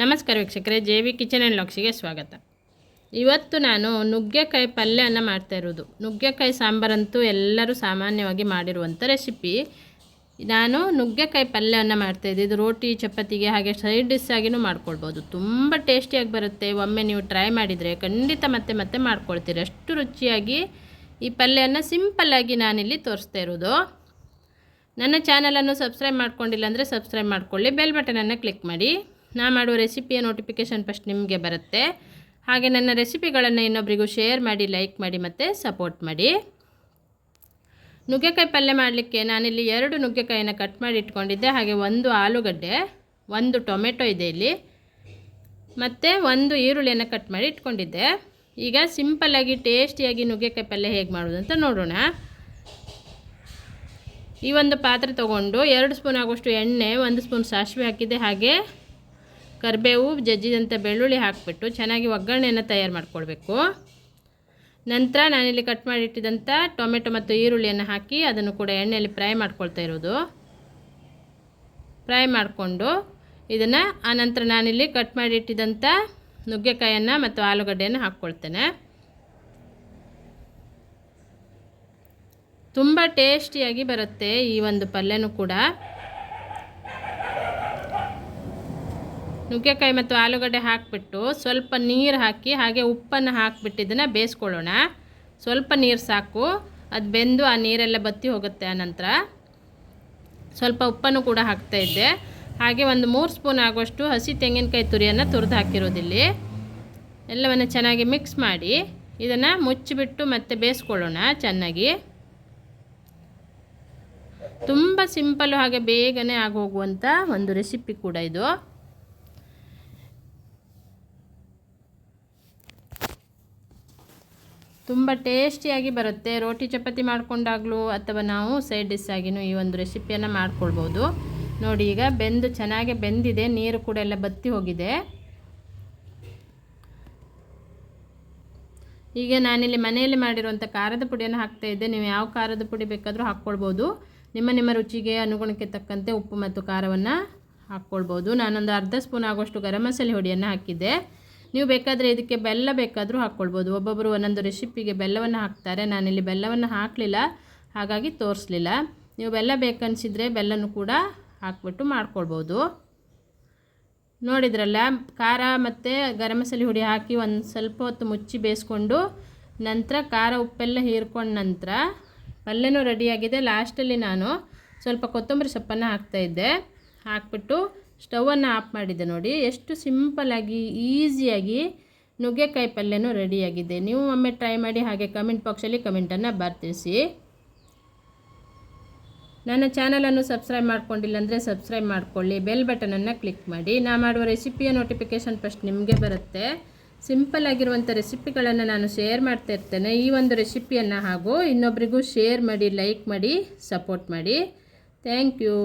ನಮಸ್ಕಾರ ವೀಕ್ಷಕರೇ, J V kitchen and ಲಾಕ್ಸಿಗೆ ಸ್ವಾಗತ. ಇವತ್ತು ನಾನು ನುಗ್ಗೆಕಾಯಿ ಪಲ್ಯನ ಮಾಡ್ತಾ ಇರೋದು. ನುಗ್ಗೆಕಾಯಿ ಸಾಂಬಾರಂತೂ ಎಲ್ಲರೂ ಸಾಮಾನ್ಯವಾಗಿ ಮಾಡಿರುವಂಥ ರೆಸಿಪಿ. ನಾನು ನುಗ್ಗೆಕಾಯಿ ಪಲ್ಯವನ್ನು ಮಾಡ್ತಾಯಿದ್ದೆ ಇದು ರೋಟಿ, ಚಪಾತಿಗೆ ಹಾಗೆ ಸೈಡ್ ಡಿಶ್ ಆಗಿನೂ ಮಾಡ್ಕೊಳ್ಬೋದು. ತುಂಬ ಟೇಸ್ಟಿಯಾಗಿ ಬರುತ್ತೆ. ಒಮ್ಮೆ ನೀವು ಟ್ರೈ ಮಾಡಿದರೆ ಖಂಡಿತ ಮತ್ತೆ ಮತ್ತೆ ಮಾಡ್ಕೊಳ್ತೀರಿ. ಅಷ್ಟು ರುಚಿಯಾಗಿ ಈ ಪಲ್ಯನ ಸಿಂಪಲ್ಲಾಗಿ ನಾನಿಲ್ಲಿ ತೋರಿಸ್ತಾ ಇರೋದು. ನನ್ನ ಚಾನಲನ್ನು ಸಬ್ಸ್ಕ್ರೈಬ್ ಮಾಡ್ಕೊಂಡಿಲ್ಲ ಅಂದರೆ ಸಬ್ಸ್ಕ್ರೈಬ್ ಮಾಡ್ಕೊಳ್ಳಿ. ಬೆಲ್ ಬಟನನ್ನು ಕ್ಲಿಕ್ ಮಾಡಿ. ನಾ ಮಾಡುವ ರೆಸಿಪಿಯ ನೋಟಿಫಿಕೇಷನ್ ಫಸ್ಟ್ ನಿಮಗೆ ಬರುತ್ತೆ. ಹಾಗೆ ನನ್ನ ರೆಸಿಪಿಗಳನ್ನು ಇನ್ನೊಬ್ಬರಿಗೂ ಶೇರ್ ಮಾಡಿ ಲೈಕ್ ಮಾಡಿ ಮತ್ತು ಸಪೋರ್ಟ್ ಮಾಡಿ. ನುಗ್ಗೆಕಾಯಿ ಪಲ್ಯ ಮಾಡಲಿಕ್ಕೆ ನಾನಿಲ್ಲಿ ಎರಡು ನುಗ್ಗೆಕಾಯಿನ ಕಟ್ ಮಾಡಿ ಇಟ್ಕೊಂಡಿದ್ದೆ. ಹಾಗೆ ಒಂದು ಆಲೂಗಡ್ಡೆ, ಒಂದು ಟೊಮೆಟೊ ಇದೆ ಇಲ್ಲಿ. ಮತ್ತು ಒಂದು ಈರುಳ್ಳಿಯನ್ನು ಕಟ್ ಮಾಡಿ ಇಟ್ಕೊಂಡಿದ್ದೆ. ಈಗ ಸಿಂಪಲ್ಲಾಗಿ ಟೇಸ್ಟಿಯಾಗಿ ನುಗ್ಗೆಕಾಯಿ ಪಲ್ಯ ಹೇಗೆ ಮಾಡೋದು ಅಂತ ನೋಡೋಣ. ಈ ಒಂದು ಪಾತ್ರೆ ತೊಗೊಂಡು ಎರಡು ಸ್ಪೂನ್ ಆಗುವಷ್ಟು ಎಣ್ಣೆ, ಒಂದು ಸ್ಪೂನ್ ಸಾಸಿವೆ ಹಾಕಿದೆ ಹಾಗೆ ಕರಿಬೇವು ಜಜ್ಜಿದಂಥ ಬೆಳ್ಳುಳ್ಳಿ ಹಾಕಿಬಿಟ್ಟು ಚೆನ್ನಾಗಿ ಒಗ್ಗರಣೆಯನ್ನು ತಯಾರು ಮಾಡಿಕೊಳ್ಬೇಕು. ನಂತರ ನಾನಿಲ್ಲಿ ಕಟ್ ಮಾಡಿಟ್ಟಿದ್ದಂಥ ಟೊಮೆಟೊ ಮತ್ತು ಈರುಳ್ಳಿಯನ್ನು ಹಾಕಿ ಅದನ್ನು ಕೂಡ ಎಣ್ಣೆಯಲ್ಲಿ ಫ್ರೈ ಮಾಡ್ಕೊಳ್ತಾ ಇರೋದು. ಫ್ರೈ ಮಾಡಿಕೊಂಡು ಇದನ್ನು ಆನಂತರ ನಾನಿಲ್ಲಿ ಕಟ್ ಮಾಡಿಟ್ಟಿದ್ದಂಥ ನುಗ್ಗೆಕಾಯನ್ನು ಮತ್ತು ಆಲೂಗಡ್ಡೆಯನ್ನು ಹಾಕ್ಕೊಳ್ತೇನೆ. ತುಂಬ ಟೇಸ್ಟಿಯಾಗಿ ಬರುತ್ತೆ ಈ ಒಂದು ಪಲ್ಯನೂ ಕೂಡ. ನುಗ್ಗೆಕಾಯಿ ಮತ್ತು ಆಲೂಗಡ್ಡೆ ಹಾಕಿಬಿಟ್ಟು ಸ್ವಲ್ಪ ನೀರು ಹಾಕಿ, ಹಾಗೆ ಉಪ್ಪನ್ನು ಹಾಕಿಬಿಟ್ಟು ಇದನ್ನು ಬೇಯಿಸ್ಕೊಳ್ಳೋಣ. ಸ್ವಲ್ಪ ನೀರು ಸಾಕು. ಅದು ಬೆಂದು ಆ ನೀರೆಲ್ಲ ಬತ್ತಿ ಹೋಗುತ್ತೆ ಆ ನಂತರ. ಸ್ವಲ್ಪ ಉಪ್ಪನ್ನು ಕೂಡ ಹಾಕ್ತಾಯಿದ್ದೆ ಹಾಗೆ ಒಂದು ಮೂರು ಸ್ಪೂನ್ ಆಗುವಷ್ಟು ಹಸಿ ತೆಂಗಿನಕಾಯಿ ತುರಿಯನ್ನು ತುರಿದು ಹಾಕಿರೋದಿಲ್ಲಿ. ಎಲ್ಲವನ್ನು ಚೆನ್ನಾಗಿ ಮಿಕ್ಸ್ ಮಾಡಿ ಇದನ್ನು ಮುಚ್ಚಿಬಿಟ್ಟು ಮತ್ತೆ ಬೇಯಿಸ್ಕೊಳ್ಳೋಣ ಚೆನ್ನಾಗಿ. ತುಂಬ ಸಿಂಪಲ್ಲು ಹಾಗೆ ಬೇಗನೆ ಆಗೋಗುವಂಥ ಒಂದು ರೆಸಿಪಿ ಕೂಡ ಇದು. ತುಂಬ ಟೇಸ್ಟಿಯಾಗಿ ಬರುತ್ತೆ. ರೋಟಿ ಚಪಾತಿ ಮಾಡಿಕೊಂಡಾಗಲೂ ಅಥವಾ ನಾವು ಸೈಡ್ ಡಿಶ್ ಆಗಿನೂ ಈ ಒಂದು ರೆಸಿಪಿಯನ್ನು ಮಾಡ್ಕೊಳ್ಬೋದು. ನೋಡಿ, ಈಗ ಬೆಂದು ಚೆನ್ನಾಗಿ ಬೆಂದಿದೆ. ನೀರು ಕೂಡ ಎಲ್ಲ ಬತ್ತಿ ಹೋಗಿದೆ. ಈಗ ನಾನಿಲ್ಲಿ ಮನೆಯಲ್ಲಿ ಮಾಡಿರುವಂಥ ಖಾರದ ಪುಡಿಯನ್ನು ಹಾಕ್ತಾ ಇದ್ದೆ. ನೀವು ಯಾವ ಖಾರದ ಪುಡಿ ಬೇಕಾದರೂ ಹಾಕ್ಕೊಳ್ಬೋದು. ನಿಮ್ಮ ನಿಮ್ಮ ರುಚಿಗೆ ಅನುಗುಣಕ್ಕೆ ತಕ್ಕಂತೆ ಉಪ್ಪು ಮತ್ತು ಖಾರವನ್ನು ಹಾಕ್ಕೊಳ್ಬೋದು. ನಾನೊಂದು ಅರ್ಧ ಸ್ಪೂನ್ ಆಗುವಷ್ಟು ಗರಂ ಮಸಾಲೆ ಹುಡಿಯನ್ನು ಹಾಕಿದ್ದೆ. ನೀವು ಬೇಕಾದರೆ ಇದಕ್ಕೆ ಬೆಲ್ಲ ಬೇಕಾದರೂ ಹಾಕ್ಕೊಳ್ಬೋದು. ಒಬ್ಬೊಬ್ಬರು ಒಂದೊಂದು ರೆಸಿಪಿಗೆ ಬೆಲ್ಲವನ್ನು ಹಾಕ್ತಾರೆ. ನಾನಿಲ್ಲಿ ಬೆಲ್ಲವನ್ನು ಹಾಕಲಿಲ್ಲ. ಹಾಗಾಗಿ ತೋರಿಸ್ಲಿಲ್ಲ. ನೀವು ಬೆಲ್ಲ ಬೇಕನ್ಸಿದ್ರೆ ಬೆಲ್ಲನೂ ಕೂಡ ಹಾಕ್ಬಿಟ್ಟು ಮಾಡ್ಕೊಳ್ಬೋದು. ನೋಡಿದ್ರಲ್ಲ, ಖಾರ ಮತ್ತು ಗರಂ ಮಸಾಲೆ ಹುಡಿ ಹಾಕಿ ಒಂದು ಸ್ವಲ್ಪ ಹೊತ್ತು ಮುಚ್ಚಿ ಬೇಯಿಸ್ಕೊಂಡು ನಂತರ ಖಾರ ಉಪ್ಪೆಲ್ಲ ಹೀರ್ಕೊಂಡ ನಂತರ ಪಲ್ಯನೂ ರೆಡಿಯಾಗಿದೆ ಲಾಸ್ಟಲ್ಲಿ ನಾನು ಸ್ವಲ್ಪ ಕೊತ್ತಂಬರಿ ಸೊಪ್ಪನ್ನು ಹಾಕ್ತಾಯಿದ್ದೆ ಹಾಕ್ಬಿಟ್ಟು ಸ್ಟವನ್ನು ಆಫ್ ಮಾಡಿದ್ದೆ ನೋಡಿ. ಎಷ್ಟು ಸಿಂಪಲಾಗಿ ಈಸಿಯಾಗಿ ನುಗ್ಗೆಕಾಯಿ ಪಲ್ಯನೂ ರೆಡಿಯಾಗಿದೆ ನೀವು ಒಮ್ಮೆ ಟ್ರೈ ಮಾಡಿ ಹಾಗೆ ಕಮೆಂಟ್ ಬಾಕ್ಸಲ್ಲಿ ಕಮೆಂಟನ್ನು ಬರ್ತಿಸಿ ನನ್ನ ಚಾನಲನ್ನು ಸಬ್ಸ್ಕ್ರೈಬ್ ಮಾಡ್ಕೊಂಡಿಲ್ಲ ಅಂದರೆ ಸಬ್ಸ್ಕ್ರೈಬ್ ಮಾಡ್ಕೊಳ್ಳಿ. ಬೆಲ್ ಬಟನನ್ನು ಕ್ಲಿಕ್ ಮಾಡಿ. ನಾ ಮಾಡುವ ರೆಸಿಪಿಯ ನೋಟಿಫಿಕೇಷನ್ ಫಸ್ಟ್ ನಿಮಗೆ ಬರುತ್ತೆ. ಸಿಂಪಲ್ ಆಗಿರುವಂಥ ರೆಸಿಪಿಗಳನ್ನು ನಾನು ಶೇರ್ ಮಾಡ್ತಾ ಇರ್ತೇನೆ. ಈ ಒಂದು ರೆಸಿಪಿಯನ್ನು ಹಾಗೂ ಇನ್ನೊಬ್ಬರಿಗೂ ಶೇರ್ ಮಾಡಿ ಲೈಕ್ ಮಾಡಿ ಸಪೋರ್ಟ್ ಮಾಡಿ. Thank you